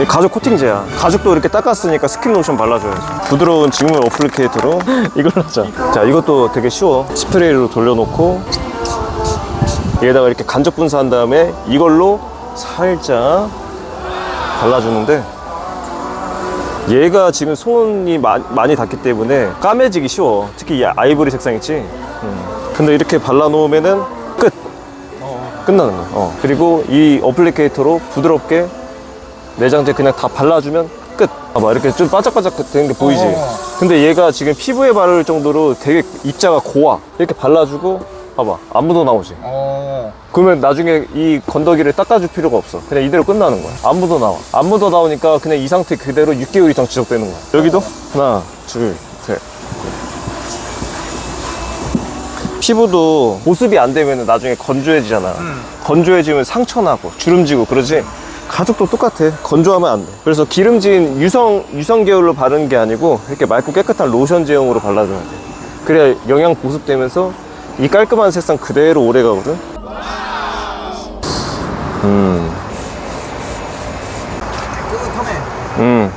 이 가죽 코팅제야. 가죽도 이렇게 닦았으니까 스킨 로션 발라줘야지. 부드러운 직물 어플리케이터로 이걸 하자. 자, 이것도 되게 쉬워. 스프레이로 돌려놓고 얘에다가 이렇게 간접 분사한 다음에 이걸로 살짝 발라주는데 얘가 지금 손이 마- 많이 닿기 때문에 까매지기 쉬워. 특히 이 아이보리 색상 있지? 음. 근데 이렇게 발라놓으면은 끝! 끝나는 거야. 어. 그리고 이 어플리케이터로 부드럽게 내장재 그냥 다 발라주면 끝. 봐봐 이렇게 좀 바짝바짝 되는 게 보이지. 어. 근데 얘가 지금 피부에 바를 정도로 되게 입자가 고와. 이렇게 발라주고 봐봐 안 묻어 나오지. 어. 그러면 나중에 이 건더기를 닦아줄 필요가 없어. 그냥 이대로 끝나는 거야. 안 묻어 나와. 안 묻어 나오니까 그냥 이 상태 그대로 6개월 이상 지속되는 거야. 여기도 하나, 둘, 셋. 피부도 보습이 안 되면 나중에 건조해지잖아. 건조해지면 상처나고 주름지고 그러지. 가죽도 똑같아. 건조하면 안 돼. 그래서 기름진 유성 유성 계열로 바르는 게 아니고 이렇게 맑고 깨끗한 로션 제형으로 발라줘야 돼. 그래야 영양 보습되면서 이 깔끔한 색상 그대로 오래 가거든. 음. 끄덕하네. 음.